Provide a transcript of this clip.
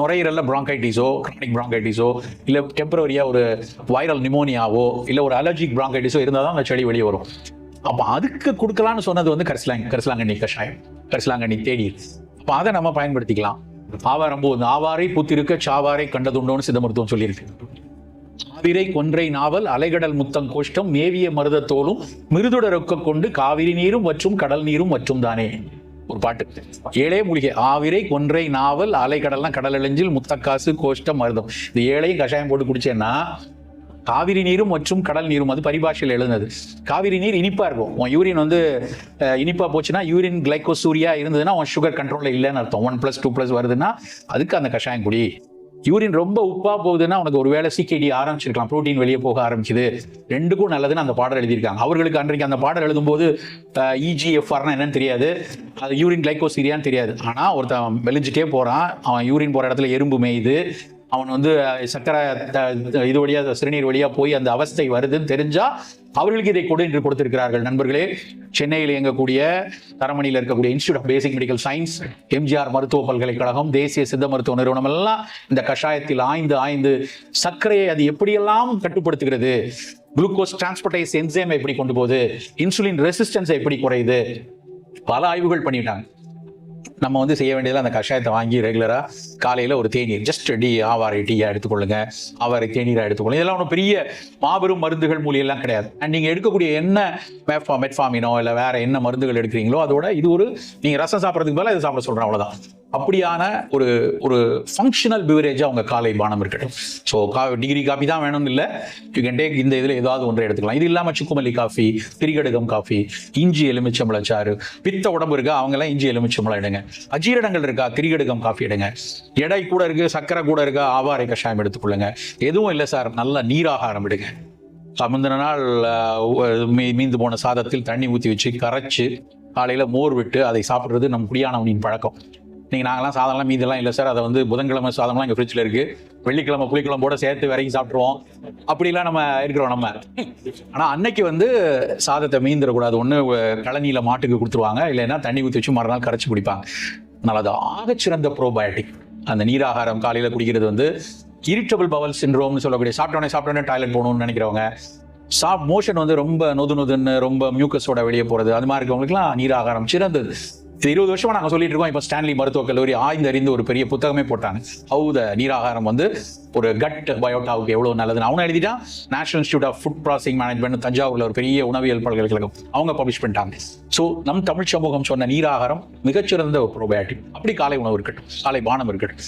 நுரையீரலில் ப்ராங்கைட்டிஸோ கிரானிக் ப்ராங்கைட்டிஸோ இல்லை டெம்பரரியாக ஒரு வைரல் நிமோனியாவோ இல்லை ஒரு அலர்ஜிக் ப்ராங்கைட்டிஸோ இருந்தால் தான் அந்த செடி வெளியே வரும். அப்போ அதுக்கு கொடுக்கலான்னு சொன்னது வந்து கரிசலாங் கரிசலாங்கண்ணி கஷாயம். கரிசலாங்கண்ணி தேநீர். அப்போ அதை நம்ம பயன்படுத்திக்கலாம். ஆவாரம் போது ஆவாரை புத்திருக்க சாவாரை கண்டதுண்டோன்னு சித்த மருத்துவம் சொல்லியிருக்கு. ஆவிரை கொன்றை நாவல் அலைகடல் முத்தம் கோஷ்டம் மேவிய மருதத்தோலும் மிருதுடரொக்க கொண்டு காவிரி நீரும் மற்றும் கடல் நீரும் மற்றும் தானே. ஒரு பாட்டு. ஏழே மூலிகை ஆவிரை கொன்றை நாவல் அலைகடல்லாம் கடல் அழிஞ்சில் முத்தக்காசு கோஷ்டம் மருதம். இந்த ஏழையும் கஷாயம் போட்டு குடிச்சேன்னா காவிரி நீரும் மற்றும் கடல் நீரும் அது பரிபாஷையில் எழுந்தது. காவிரி நீர் இனிப்பா இருக்கும். உன் யூரின் வந்து இனிப்பாக இனிப்பா போச்சுன்னா யூரின் கிளைகோசூரியா இருந்ததுன்னா உன் சுகர் கண்ட்ரோல்ல இல்லைன்னு அர்த்தம். ஒன் பிளஸ் டூ பிளஸ் வருதுன்னா அதுக்கு அந்த கஷாயம் குடி. யூரின் ரொம்ப உப்பா போகுதுன்னா உனக்கு ஒருவேளை சிகேடி ஆரம்பிச்சிருக்கலாம். புரோட்டீன் வெளியே போக ஆரம்பிக்குது. ரெண்டுக்கும் நல்லதுன்னு அந்த பாடல் எழுதியிருக்காங்க. அவர்களுக்கு அன்றைக்கு அந்த பாடல் எழுதும்போது போது இஜிஎஃப்ஆர்னா என்னன்னு தெரியாது. அது யூரின் கிளைகோசீரியான்னு தெரியாது. ஆனால் ஒருத்தன் மெலிஞ்சிட்டே போறான். அவன் யூரின் போற இடத்துல எறும்பு மேயுது. அவன் வந்து சக்கரை இது வழியா சிறுநீர் வழியா போய் அந்த அவஸ்தை வருதுன்னு தெரிஞ்சா அவர்களுக்கு இதை கொடு என்று கொடுத்திருக்கிறார்கள். நண்பர்களே சென்னையில் இயங்கக்கூடிய தரமணியில் இருக்கக்கூடிய Institute of Basic Medical Science MGR மருத்துவ பல்கலைக்கழகம் தேசிய சித்த மருத்துவ நிறுவனம் எல்லாம் இந்த கஷாயத்தில் ஆய்ந்து ஆய்ந்து சர்க்கரையை அது எப்படியெல்லாம் கட்டுப்படுத்துகிறது குளுக்கோஸ் டிரான்ஸ்போர்டைஸ் என்சைம் எப்படி கொண்டு போகுது இன்சுலின் ரெசிஸ்டன்ஸை எப்படி குறையுது பல ஆய்வுகள் பண்ணிட்டாங்க. நம்ம வந்து செய்ய வேண்டியதில் அந்த கஷாயத்தை வாங்கி ரெகுலராக காலையில் ஒரு தேநீர் ஜஸ்ட் டீ ஆவாரை டீயா எடுத்துக்கொள்ளுங்க. ஆவாரை தேநீராக எடுத்துக்கொள்ளுங்க. இதெல்லாம் ஒன்றும் பெரிய மாபெரும் மருந்துகள் மூலியெல்லாம் கிடையாது. அண்ட் நீங்கள் எடுக்கக்கூடிய என்ன மெஃபா மெட்ஃபாமினோ இல்லை வேற என்ன மருந்துகள் எடுக்கிறீங்களோ அதோட இது ஒரு நீங்கள் ரசம் சாப்பிட்றதுக்கு மேலே இதை சாப்பிட சொல்கிறேன் அவ்வளோதான் அப்படியான ஒரு ஒரு ஃபங்க்ஷனல் பிவரேஜாக அவங்க காலை பானம் இருக்கட்டும். ஸோ கா டிகிரி காஃபி தான் வேணும்னு இல்லை. யூ கேன் டேக் இந்த இதில் ஏதாவது ஒன்றை எடுத்துக்கலாம். இது இல்லாமல் சுக்குமல்லி காஃபி திரிகடுகம் காஃபி இஞ்சி எலுமிச்சம்பழச்சாறு பித்த உடம்பு இருக்கா அவங்கெல்லாம் இஞ்சி எலுமிச்சம்பளம் எடுங்க. அஜீரணங்கள் இருக்கா? திரிகடுகம் காஃபி எடுங்க. எடை கூட இருக்கு சக்கரை கூட இருக்கா? ஆவாரை கஷாயம் எடுத்துக்கொள்ளுங்க. எதுவும் இல்லை சார். நல்ல நீராகாரம் எடுங்க. முந்தின நாள் மீ- மீந்து போன சாதத்தில் தண்ணி ஊற்றி வச்சு கரைச்சு காலையில் மோர் விட்டு அதை சாப்பிட்றது நம் குடியானவனின் பழக்கம். நீங்கள் நாங்களாம் சாதம்லாம் மீதெல்லாம் இல்லை சார். அதை வந்து புதன்கிழமை சாதம்லாம் எங்கள் ஃப்ரிட்ஜில் இருக்குது வெள்ளிக்கிழமை புளிக்கிழம்போட சேர்த்து வரைக்கும் சாப்பிட்ருவோம் அப்படிலாம் நம்ம இருக்கிறோம் நம்ம. ஆனால் அன்னைக்கு வந்து சாதத்தை மீந்துடக்கூடாது. ஒன்று கழனியில் மாட்டுக்கு கொடுத்துருவாங்க. இல்லைன்னா தண்ணி ஊற்றி வச்சு மறுநாள் கரைச்சி குடிப்பாங்க. அதனால் அது ஆகச்சிறந்த ப்ரோபயோட்டிக் அந்த நீராகாரம் காலையில் குடிக்கிறது வந்து இரிட்டபிள் பவல் சின்ரோம்னு சொல்லக்கூடிய சாப்பிட்டோன்னே சாப்பிட்டோன்னே டாய்லெட் போகணும்னு நினைக்கிறவங்க சாப் மோஷன் வந்து ரொம்ப நொது நொதுன்னு ரொம்ப மியூக்கஸோட வெளியே போகிறது அது மாதிரி இருக்கவங்களுக்குலாம் நீராகாரம் சிறந்தது. இது இருபது வருஷமா நாங்கள் சொல்லிட்டு இருக்கோம். இப்போ ஸ்டான்லி மருத்துவக் கல்லூரி ஆய்ந்தறிந்து ஒரு பெரிய புத்தகமே போட்டாங்க. ஹவு த நீராகாரம் வந்து ஒரு கட் பயோட்டாவுக்கு எவ்வளோ நல்லதுன்னு அவனை எழுதிட்டான். National Institute of Food Processing Management தஞ்சாவூரில் ஒரு பெரிய உணவியல் பல்கலைக்கழகம். அவங்க பப்ளிஷ் பண்ணிட்டாங்க. ஸோ நம் தமிழ் சமூகம் சொன்ன நீராகாரம் மிகச்சிறந்த ஒரு ப்ரோபயாட்டிக் அப்படி காலை உணவு இருக்கட்டும். காலை பானம் இருக்கட்டும்.